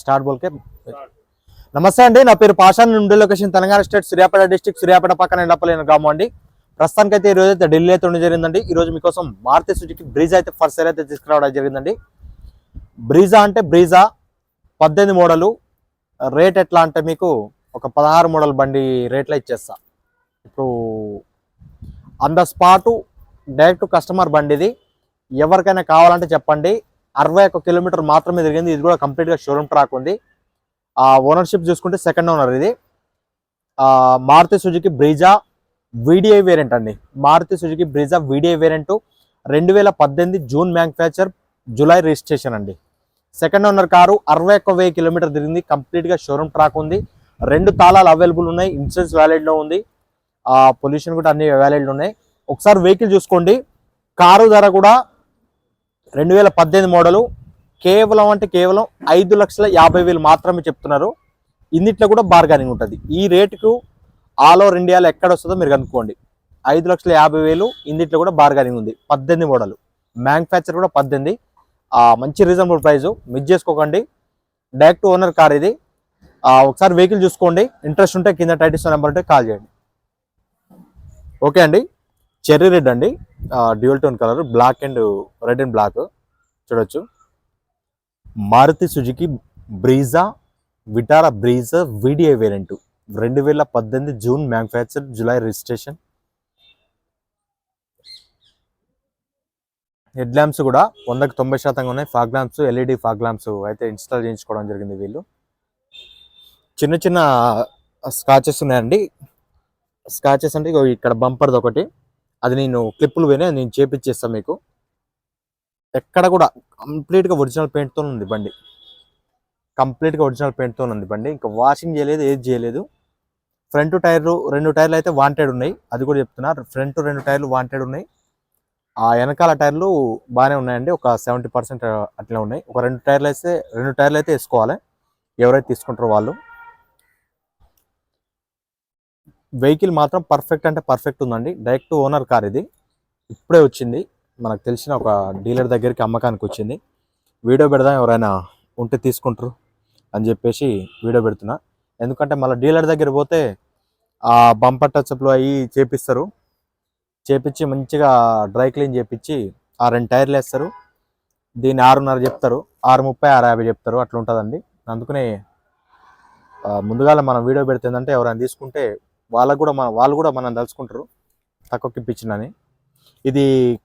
Start బోల్కే. నమస్తే అండి నా పేరు పాషాన్ నుండి location Telangana state Suryapet district Suryapet పక్కన ఎండపల్లిన గ్రామం అండి. ప్రస్తుతానికి అయితే ఈ రోజు అయితే ఢిల్లీ అయితే ఉండడం జరిగిందండి. ఈ రోజు మీకోసం మారుతి సుజుకి బ్రీజా అయితే ఫస్ట్ సేల్ అయితే తీసుకురావడం జరిగిందండి. బ్రీజా అంటే బ్రీజా పద్దెనిమిది మోడలు. రేట్ ఎట్లా అంటే మీకు ఒక పదహారు మోడల్ బండి రేట్లో ఇచ్చేస్తా. ఇప్పుడు on the spot direct customer బండి ఇది ఎవరికైనా కావాలంటే చెప్పండి. అరవై ఒక్క కిలోమీటర్ మాత్రమే తిరిగింది. ఇది కూడా కంప్లీట్గా షోరూమ్ ట్రాక్ ఉంది. ఆ ఓనర్షిప్ చూసుకుంటే సెకండ్ ఓనర్ ఇది. Maruti Suzuki Brezza VDI variant అండి. Maruti Suzuki Brezza VDI variant రెండు వేల పద్దెనిమిది జూన్ మ్యానుఫ్యాక్చర్ జూలై రిజిస్ట్రేషన్ అండి. సెకండ్ ఓనర్ కారు అరవై ఒక్క వెయ్యి కిలోమీటర్ తిరిగింది. కంప్లీట్గా షోరూమ్ ట్రాక్ ఉంది. రెండు తాళాలు అవైలబుల్ ఉన్నాయి. ఇన్సూరెన్స్ వ్యాలిడ్లో ఉంది. ఆ పొల్యూషన్ కూడా అన్ని వ్యాలిడ్లు ఉన్నాయి. ఒకసారి వెహికల్ చూసుకోండి. కారు ధర కూడా రెండు వేల పద్దెనిమిది మోడలు కేవలం అంటే కేవలం ఐదు లక్షల యాభై వేలు మాత్రమే చెప్తున్నారు. ఇన్నిట్లో కూడా బార్గానింగ్ ఉంటుంది. ఈ రేటుకు ఆల్ ఓవర్ ఇండియాలో ఎక్కడ వస్తుందో మీరు కనుక్కోండి. ఐదు లక్షల యాభై వేలు ఇందిట్లో కూడా బార్గానింగ్ ఉంది. పద్దెనిమిది మోడలు. మ్యానుఫ్యాక్చర్ కూడా పద్దెనిమిది. మంచి రీజనబుల్ ప్రైస్ మిస్ చేసుకోకండి. డైరెక్ట్ ఓనర్ కార్ ఇది. ఒకసారి వెహికల్ చూసుకోండి. ఇంట్రెస్ట్ ఉంటే కింద టైటిస్ నెంబర్ ఉంటే కాల్ చేయండి. ఓకే అండి? చెర్రీ రెడ్ అండి. Dual tone colour black and red and black. చూడొచ్చు. Maruti Suzuki Brezza Vitara Brezza VDI variant రెండు వేల పద్దెనిమిది June manufacture July registration. Head lamps కూడా వందకి తొంభై శాతంగా ఉన్నాయి. Fog lamps LED fog lamps అయితే ఇన్స్టాల్ చేయించుకోవడం జరిగింది వీళ్ళు. చిన్న చిన్న స్కాచెస్ ఉన్నాయండి. స్కాచెస్ అంటే ఇక్కడ బంపర్ది ఒకటి. అది నేను క్లిప్పులు పోయినా నేను చేపించేస్తాను మీకు. ఎక్కడ కూడా కంప్లీట్గా ఒరిజినల్ పెయింట్తో ఉంది బండి. కంప్లీట్గా ఒరిజినల్ పెయింట్తో ఉంది బండి. ఇంకా వాషింగ్ చేయలేదు ఏది చేయలేదు. ఫ్రంట్ టైర్లు రెండు టైర్లు అయితే వాంటెడ్ ఉన్నాయి. అది కూడా చెప్తున్నా ఫ్రంట్ రెండు టైర్లు వాంటెడ్ ఉన్నాయి. ఆ వెనకాల టైర్లు బాగానే ఉన్నాయండి. ఒక సెవెంటీ పర్సెంట్ అట్లా ఉన్నాయి. ఒక రెండు టైర్లు అయితే రెండు టైర్లు అయితే వేసుకోవాలి. ఎవరైతే తీసుకుంటారో వాళ్ళు. వెహికల్ మాత్రం పర్ఫెక్ట్ అంటే పర్ఫెక్ట్ ఉందండి. డైరెక్ట్ ఓనర్ కార్ ఇది. ఇప్పుడే వచ్చింది. మనకు తెలిసిన ఒక డీలర్ దగ్గరికి అమ్మకానికి వచ్చింది. వీడియో పెడదాం ఎవరైనా ఉంటే తీసుకుంటారు అని చెప్పేసి వీడియో పెడుతున్నా. ఎందుకంటే మళ్ళీ డీలర్ దగ్గర పోతే ఆ బంపర్ టచ్అప్లు అవి చేపిస్తారు. చేపించి మంచిగా డ్రై క్లీన్ చేపించి ఆ రెండు టైర్లు వేస్తారు. దీన్ని ఆరున్నర చెప్తారు. ఆరు ముప్పై ఆరు యాభై చెప్తారు. అట్లా ఉంటుందండి అందుకనే ముందుగాల మనం వీడియో పెడితే ఏంటంటే ఎవరైనా తీసుకుంటే వాళ్ళకు కూడా మన వాళ్ళు కూడా మనం తలుచుకుంటారు. తక్కువకి ఇప్పించినని ఇది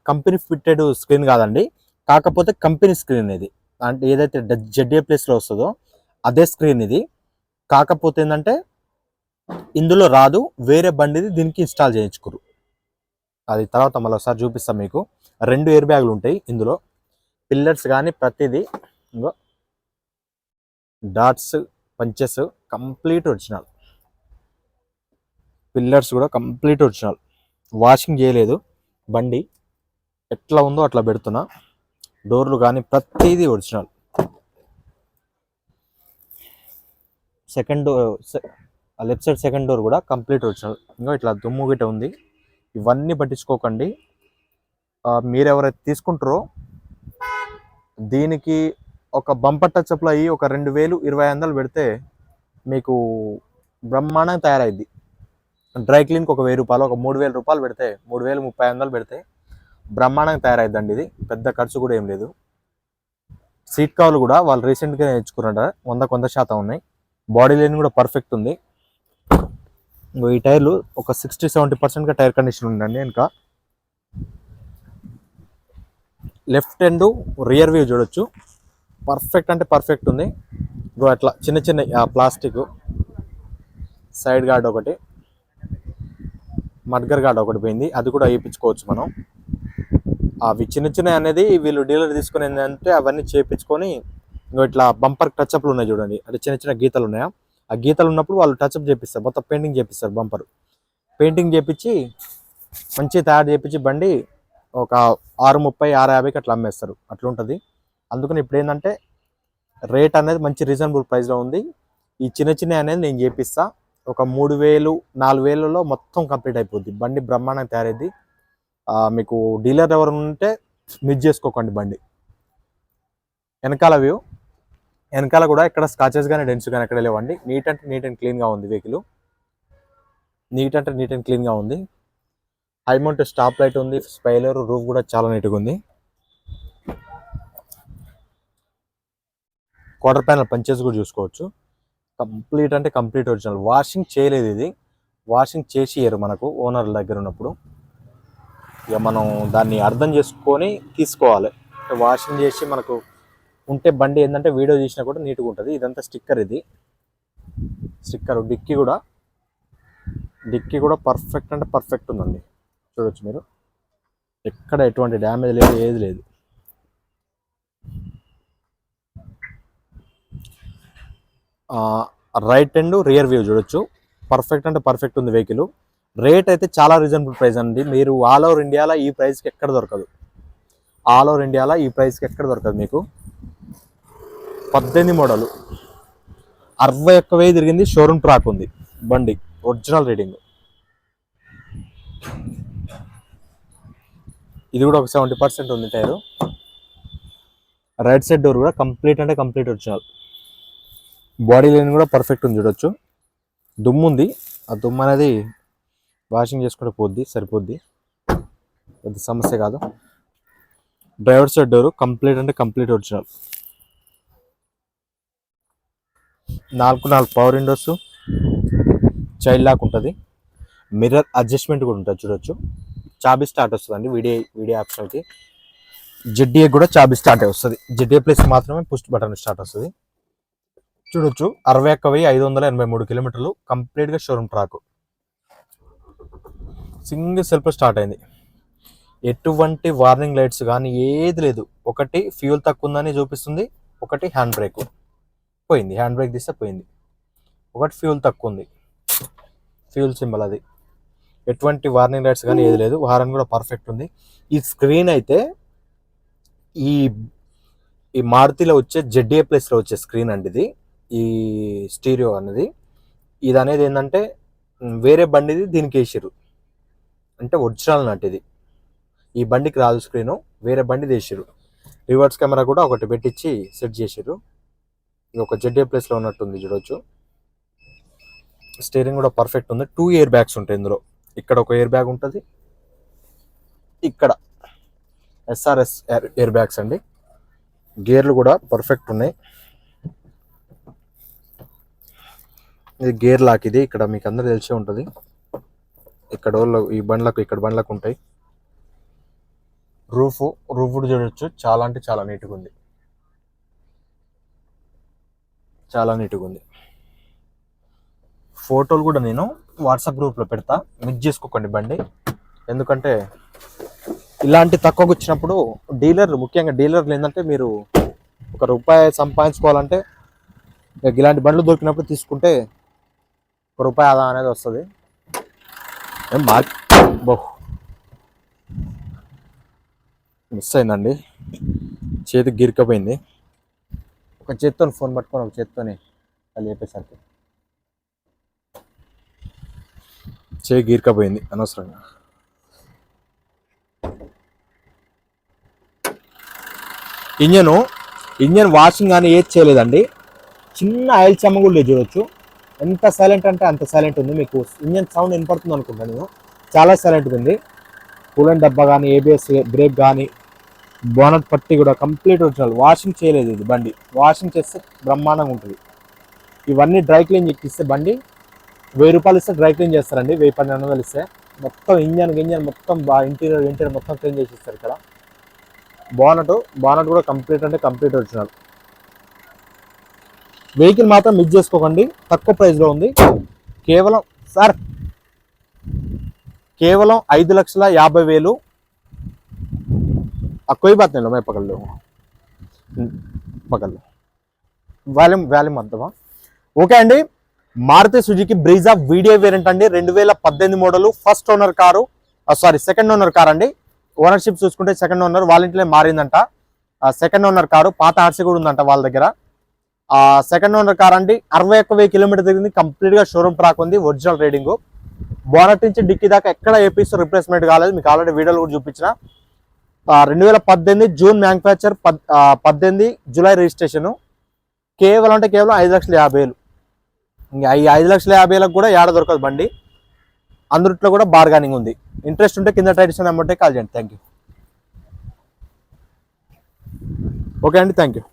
కంపెనీ ఫిట్టెడ్ స్క్రీన్ కాదండి. కాకపోతే కంపెనీ స్క్రీన్ ఇది. అంటే ఏదైతే జడ్ఏ ప్లేస్లో వస్తుందో అదే స్క్రీన్ ఇది. కాకపోతే ఏంటంటే ఇందులో రాదు. వేరే బండిది దీనికి ఇన్స్టాల్ చేయించుకోరు అది తర్వాత మళ్ళీ ఒకసారి చూపిస్తాం మీకు. రెండు ఎయిర్ బ్యాగులు ఉంటాయి ఇందులో. పిల్లర్స్ కానీ ప్రతిదీ ఇంకో. Dots punches complete original. Pillars కూడా కంప్లీట్ ఒరిజినల్. వాషింగ్ చేయలేదు. బండి ఎట్లా ఉందో అట్లా పెడుతున్నా. డోర్లు కానీ ప్రతిదీ original. Second door left side second door కూడా కంప్లీట్ ఒరిజినల్. ఇంకా ఇట్లా దుమ్ము గిట్ట ఉంది. ఇవన్నీ పట్టించుకోకండి. మీరెవరైతే మీరు ఎవరైతే తీసుకుంటారో దీనికి ఒక బంపర్ టచ్అప్లో అయ్యి ఒక రెండు వేలు ఇరవై వందలు పెడితే మీకు బ్రహ్మాండంగా తయారైద్ది. డ్రై క్లీన్కి ఒక వెయ్యి రూపాయలు ఒక మూడు వేల రూపాయలు పెడితే మూడు వేలు ముప్పై వందలు పెడితే బ్రహ్మాండంగా తయారైద్దండి ఇది. పెద్ద ఖర్చు కూడా ఏం లేదు. సీట్ కవర్లు కూడా వాళ్ళు రీసెంట్గా నేర్చుకున్నారా వంద కొంత శాతం ఉన్నాయి. బాడీ లైన్ కూడా పర్ఫెక్ట్ ఉంది. ఈ టైర్లు ఒక సిక్స్టీ సెవెంటీ పర్సెంట్గా టైర్ కండిషన్ ఉందండి ఇంకా లెఫ్ట్ హ్యాండ్ రియర్ వ్యూ చూడొచ్చు. పర్ఫెక్ట్ అంటే పర్ఫెక్ట్ ఉంది. ఇంకో అట్లా చిన్న చిన్న ప్లాస్టిక్. సైడ్ గార్డ్ ఒకటి. మడ్గర్ గార్డ్ ఒకటి పోయింది. అది కూడా వేయించుకోవచ్చు మనం. అవి చిన్న చిన్న అనేది వీళ్ళు డీలర్ తీసుకుని ఏంటంటే అవన్నీ చేయించుకొని ఇంకో ఇట్లా బంపర్ టచ్అప్లు ఉన్నాయి చూడండి. అంటే చిన్న చిన్న గీతలు ఉన్నాయా? ఆ గీతలు ఉన్నప్పుడు వాళ్ళు టచ్అప్ చేపిస్తారు. మొత్తం పెయింటింగ్ చేపిస్తారు బంపర్. పెయింటింగ్ చేపించి మంచిగా తయారు చేపించి బండి ఒక ఆరు ముప్పై ఆరు యాభైకి అట్లా అమ్మేస్తారు. అట్లా ఉంటుంది అందుకని ఇప్పుడు ఏంటంటే రేట్ అనేది మంచి రీజనబుల్ ప్రైస్లో ఉంది. ఈ చిన్న చిన్న అనేది నేను చేపిస్తాను ఒక మూడు వేలు నాలుగు వేలలో మొత్తం కంప్లీట్ అయిపోద్ది. బండి బ్రహ్మాండంగా తయారైద్ది. మీకు డీలర్ ఎవరు ఉంటే మిస్ చేసుకోకండి బండి. వెనకాల వ్యూ వెనకాల కూడా ఇక్కడ స్కాచెస్ కానీ డెన్స్ కానీ ఎక్కడ లేవండి. నీట్ అంటే నీట్ అండ్ క్లీన్గా ఉంది వెహికల్ నీట్ అంటే నీట్ అండ్ క్లీన్గా ఉంది. హై మౌంట్ స్టాప్ లైట్ ఉంది. స్పైలర్ రూఫ్ కూడా చాలా నీట్గా ఉంది. క్వార్టర్ ప్యానల్ పంచెస్ కూడా చూసుకోవచ్చు. కంప్లీట్ అంటే కంప్లీట్ ఒరిజినల్. వాషింగ్ చేయలేదు ఇది. వాషింగ్ చేసి ఇయ్యరు మనకు ఓనర్ దగ్గర ఉన్నప్పుడు. ఇక మనం దాన్ని అర్థం చేసుకొని తీసుకోవాలి. వాషింగ్ చేసి మనకు ఉంటే బండి ఏంటంటే వీడియో చేసినా కూడా నీట్గా ఉంటుంది. ఇదంతా స్టిక్కర్ ఇది. స్టిక్కర్ డిక్కీ కూడా. డిక్కీ కూడా పర్ఫెక్ట్ అంటే పర్ఫెక్ట్ ఉందండి. చూడొచ్చు మీరు. ఎక్కడ ఎటువంటి డ్యామేజ్ లేదు ఏది లేదు. రైట్ అండ్ రియర్ వ్యూ చూడొచ్చు. పర్ఫెక్ట్ అంటే పర్ఫెక్ట్ ఉంది వెహికల్ రేట్ అయితే చాలా రీజనబుల్ ప్రైస్ అండి. మీరు ఆల్ ఓవర్ ఇండియాలో ఈ ప్రైస్కి ఎక్కడ దొరకదు. ఆల్ ఓవర్ ఇండియాలో ఈ ప్రైస్కి ఎక్కడ దొరకదు మీకు. పద్దెనిమిది మోడలు అరవై ఒక్క వెయ్యి తిరిగింది షోరూమ్ ట్రాక్ ఉంది. బండి ఒరిజినల్ రీడింగ్ ఇది కూడా ఒక సెవెంటీ పర్సెంట్ ఉంది టైరు. రైట్ సైడ్ డోర్ కూడా కంప్లీట్ అంటే కంప్లీట్ ఒరిజినల్ బాడీ లైన్ కూడా పర్ఫెక్ట్ ఉంది చూడొచ్చు. దుమ్ము ఉంది ఆ దుమ్ము అనేది వాషింగ్ చేసుకుంటే పోద్ది సరిపోద్ది. పెద్ద సమస్య కాదు. డ్రైవర్ సైడ్ డోరు కంప్లీట్ అంటే కంప్లీట్ ఒరిజినల్ నాలుగు నాలుగు పవర్ విండోస్ చైల్డ్ లాక్ ఉంటుంది. మిర్రర్ అడ్జస్ట్మెంట్ కూడా ఉంటుంది చూడొచ్చు. చాబీ స్టార్ట్ వస్తుందండి వీడియో వీడియో ఆప్షన్కి జెడ్డీఏ కూడా చాబీ స్టార్ట్ వస్తుంది. జెడ్డీఏ ప్లస్ మాత్రమే పుష్ బటన్ స్టార్ట్ వస్తుంది. చూడొచ్చు. అరవై ఒక్క వెయ్యి ఐదు వందల ఎనభై మూడు కిలోమీటర్లు కంప్లీట్గా showroom track. Single self start అయింది. ఎటువంటి వార్నింగ్ లైట్స్ కానీ ఏది లేదు. ఒకటి ఫ్యూల్ తక్కువ ఉందని చూపిస్తుంది. ఒకటి హ్యాండ్ బ్రేక్. పోయింది. హ్యాండ్ బ్రేక్ తీస్తే పోయింది. ఒకటి ఫ్యూల్ తక్కువ ఉంది ఫ్యూల్ సింబల్ అది. ఎటువంటి వార్నింగ్ లైట్స్ కానీ ఏది లేదు. హారన్ కూడా పర్ఫెక్ట్ ఉంది. ఈ స్క్రీన్ అయితే ఈ ఈ మారుతిలో వచ్చే జెడ్ఏ ప్లస్లో వచ్చే స్క్రీన్ అండి ఇది. ఈ స్టీరియో అనేది. ఇది అనేది ఏంటంటే వేరే బండిది దీనికి వేసారు అంటే ఒరిజినల్ నాటిది. ఈ బండికి రాదు స్క్రీను వేరే బండి వేసిర్రు. రివర్స్ కెమెరా కూడా ఒకటి పెట్టించి సెట్ చేసిర్రు. ఇది ఒక జెడ్ఏ ప్లేస్లో ఉన్నట్టుంది చూడొచ్చు. స్టీరింగ్ కూడా పర్ఫెక్ట్ ఉంది. టూ ఇయర్ బ్యాగ్స్ ఉంటాయి ఇందులో. ఇక్కడ ఒక ఇయర్ బ్యాగ్ ఉంటుంది. ఇక్కడ ఎస్ఆర్ఎస్ ఇయర్ బ్యాగ్స్ అండి. గేర్లు కూడా పర్ఫెక్ట్ ఉన్నాయి. ఇది గేర్ లాక్ ఇది. ఇక్కడ మీకు అందరూ తెలిసే ఉంటుంది. ఇక్కడ ఈ బండ్లకు ఇక్కడ బండ్లకు ఉంటాయి. రూఫ్ రూఫ్ కూడా చూడొచ్చు. చాలా అంటే చాలా నీట్గా ఉంది. చాలా నీట్గా ఉంది. ఫోటోలు కూడా నేను వాట్సాప్ గ్రూప్లో పెడతా. మిక్స్ చేసుకోకండి బండి. ఎందుకంటే ఇలాంటి తక్కువకి వచ్చినప్పుడు డీలర్ ముఖ్యంగా డీలర్లు ఏంటంటే మీరు ఒక రూపాయి సంపాదించుకోవాలంటే ఇలాంటి బండ్లు దొరికినప్పుడు తీసుకుంటే ఒక రూపాయి ఆదా అనేది వస్తుంది. ఏం మిస్ అయిందండి. చేతికి గిరికపోయింది. ఒక చేత్తో ఫోన్ పట్టుకొని ఒక చేత్తోని అది చెప్పేసరికి. చేయి గీర్కపోయింది అనవసరంగా. ఇంజను ఇంజన్ వాషింగ్ కానీ ఏది చేయలేదండి. చిన్న ఆయిల్ చెమ్మ కూడా చూడొచ్చు. ఎంత సైలెంట్ అంటే అంత సైలెంట్ ఉంది. మీకు ఇంజన్ సౌండ్ వినపడుతుంది అనుకుంటాను నేను. చాలా సైలెంట్గా ఉంది. కూలెంట్ డబ్బా కానీ ఏబిఎస్ బ్రేక్ కానీ బోనట్ పట్టి కూడా కంప్లీట్ ఒరిజినల్ వాషింగ్ చేయలేదు ఇది బండి. వాషింగ్ చేస్తే బ్రహ్మాండంగా ఉంటుంది. ఇవన్నీ డ్రై క్లీన్ ఎక్కిస్తే బండి వెయ్యి రూపాయలు ఇస్తే డ్రై క్లీన్ చేస్తారండి. వెయ్యి పన్నెండు వందలు ఇస్తే. మొత్తం ఇంజన్ ఇంజన్ మొత్తం బాగా ఇంటీరియర్ ఇంటీరియర్ మొత్తం క్లీన్ చేసి ఇస్తారు ఇక్కడ. బానట్ బానట్ కూడా కంప్లీట్ అంటే కంప్లీట్ ఒరిజినల్ వెహికల్ మాత్రం మిస్ చేసుకోకండి తక్కువ ప్రైస్లో ఉంది కేవలం సార్ కేవలం ఐదు లక్షల యాభై వేలు ఆ कोई बात नहीं लो मैं पकड़ लूंगा हम्म, पकड़ लो వాల్యూమ్ వాల్యూమ్ అంతమా ఓకే అండి Maruti Suzuki Brezza video variant అండి రెండు వేల పద్దెనిమిది model first owner car sorry second owner car అండి ఓనర్షిప్ చూసుకుంటే సెకండ్ ఓనర్ వాళ్ళ ఇంట్లో మారిందంట సెకండ్ ఓనర్ కారు పాత ఆర్సీ కూడా ఉందంట వాళ్ళ దగ్గర ఆ సెకండ్ ఓనర్ కార్ అండి. అరవై ఒక్క వెయ్యి కిలోమీటర్ తిరిగింది. కంప్లీట్గా షోరూమ్ ట్రాక్ ఉంది. ఒరిజినల్ రీడింగ్ బోనట్ నుంచి డిక్కీ దాకా ఎక్కడ ఏపీస్ రిప్లేస్మెంట్ కాలేదు. మీకు ఆల్రెడీ వీడియోలు కూడా చూపించిన. రెండు వేల పద్దెనిమిది జూన్ మ్యానుఫ్యాక్చర్ పద్దెనిమిది జూలై రిజిస్ట్రేషన్ కేవలం అంటే కేవలం ఐదు లక్షల యాభై వేలు. ఇంకా ఈ ఐదు లక్షల యాభై వేలకు కూడా ఏడ దొరకదు బండి. అందుట్లో కూడా బార్గానింగ్ ఉంది. ఇంట్రెస్ట్ ఉంటే కింద ట్రైడిషన్ అమౌంటే కాల్ చేయండి. థ్యాంక్ యూ ఓకే అండి. Thank you